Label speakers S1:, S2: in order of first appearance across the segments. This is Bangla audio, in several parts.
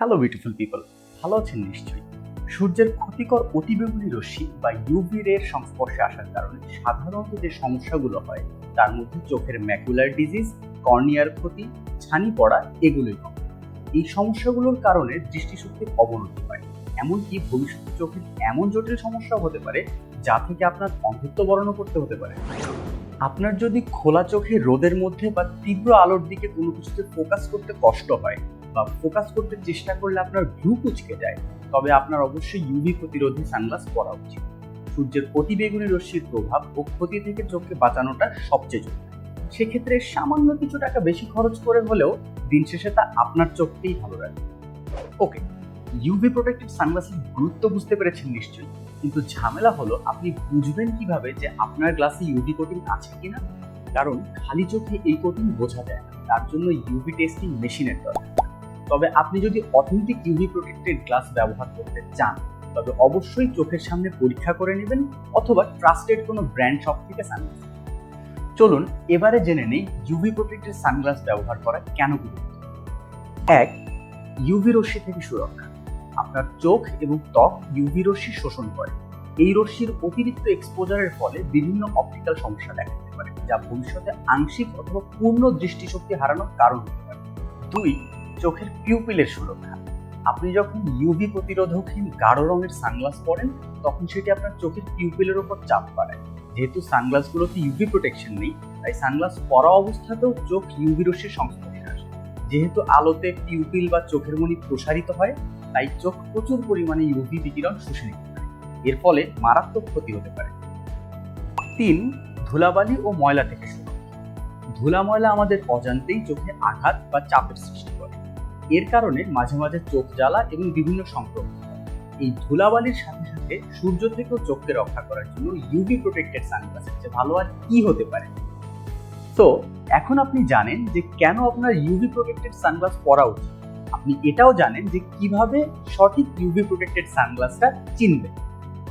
S1: হ্যালো বিউটিফুল পিপল ভালো আছেন নিশ্চয়ই। সূর্যের ক্ষতিকর অতিবেগুনি রশ্মি বা ইউভি রের সংস্পর্শে আসার কারণে সাধারণত যে সমস্যাগুলো হয়, তার মধ্যে চোখের ম্যাকুলার ডিজিজ কর্নিয়ার ক্ষতি, ছানি পড়া, এগুলোই কম এই সমস্যাগুলোর কারণে দৃষ্টিশক্তির অবনতি হয়। এমনকি ভবিষ্যতে চোখের এমন জটিল সমস্যা হতে পারে, যা থেকে আপনার অন্ধত্ব বরণও করতে হতে পারে। আপনার যদি খোলা চোখে রোদের মধ্যে বা তীব্র আলোর দিকে কোনো কিছুতে ফোকাস করতে কষ্ট হয় বা ফোকাস করতে চেষ্টা করলে আপনার ভ্রু কুচকে যায়, তবে আপনার অবশ্যই ইউভি প্রতিরোধী সানগ্লাস পরা উচিত। সূর্যের অতিবেগুনি রশ্মির প্রভাব ও ক্ষতি থেকে চোখকে বাঁচানোটা সবচেয়ে জরুরি। সেক্ষেত্রে সামান্য কিছু টাকা বেশি খরচ করে হলেও দিন শেষে তা আপনার চোখকেই ভালো রাখবে ওকে ইউভি প্রোটেক্টিভ সানগ্লাসের গুরুত্ব বুঝতে পেরেছেন নিশ্চয়ই, কিন্তু ঝামেলা হলো আপনি বুঝবেন কীভাবে যে আপনার গ্লাসে ইউভি কোটিং আছে কিনা? কারণ খালি চোখে এই কোটিং বোঝা যায় তার জন্য ইউভি টেস্টিং মেশিনের দরকার। তবে আপনি যদি অথেন্টিক ইউভি প্রোটেক্টেড গ্লাস ব্যবহার করতে চান, তবে অবশ্যই চোখের সামনে পরীক্ষা করে নেবেন অথবা ট্রাস্টেড কোনো ব্র্যান্ড শপ থেকে সানগ্লাস চলুন, এবারে জেনে নেই ইউভি প্রোটেক্টেড সানগ্লাস ব্যবহার করা কেন গুরুত্ব এক ইউভি রশ্মি থেকে সুরক্ষা। আপনার চোখ এবং ত্বক ইউভি রশ্মি শোষণ করে। এই রশ্মির অতিরিক্ত এক্সপোজারের ফলে বিভিন্ন অপটিক্যাল সমস্যা দেখা দিতে পারে, যা ভবিষ্যতে আংশিক অথবা পূর্ণ দৃষ্টিশক্তি হারানোর কারণ হতে পারে। দুই চোখের পিউপিলের সুরক্ষা। আপনি যখন ইউভি প্রতিরোধকহীন গাঢ় রঙের সানগ্লাস পরেন, তখন সেটি আপনার চোখের পিউপিলের উপর চাপ বাড়ায়। যেহেতু সানগ্লাসগুলোতে ইউভি প্রোটেকশন নেই, তাই সানগ্লাস পরা অবস্থাতেও চোখ ইউভি রশ্মির সংস্পর্শে আসে। যেহেতু আলোতে পিউপিল বা চোখের মণি প্রসারিত হয়, তাই চোখ প্রচুর পরিমাণে ইউভি বিকিরণ শুষে নিতে পারে। এর ফলে মারাত্মক ক্ষতি হতে পারে। তিন, ধুলাবালি ও ময়লা থেকে সুরক্ষা। ধুলা ময়লা আমাদের অজান্তেই চোখে আঘাত বা চাপের সৃষ্টি এর কারণে মাঝে মাঝে চোখ জ্বালা এবং বিভিন্ন সংক্রমণ এই ধুলাবালির সাথে সাথে সূর্য থেকেও চোখকে রক্ষা করার জন্য ইউভি প্রোটেক্টেড সানগ্লাসের চেয়ে ভালো আর কি হতে পারে? তো, এখন আপনি জানেন যে কেন আপনার ইউভি প্রোটেক্টেড সানগ্লাস পরা উচিত। আপনি এটাও জানেন যে কীভাবে সঠিক ইউভি প্রোটেক্টেড সানগ্লাসটা চিনবেন।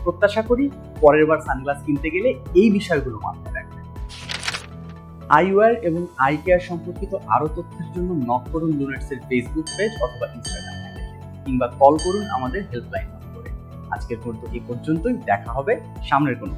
S1: প্রত্যাশা করি পরের বার সানগ্লাস কিনতে গেলে এই বিষয়গুলো রাখবেন আইওয়ার এবং আই কেয়ার সম্পর্কিত আরও তথ্যের জন্য নক করুন লুনেটসের ফেসবুক পেজ অথবা ইনস্টাগ্রাম কিংবা কল করুন আমাদের হেল্পলাইন নম্বরে। আজকের পর্যন্ত এই পর্যন্তই। দেখা হবে সামনের কোনো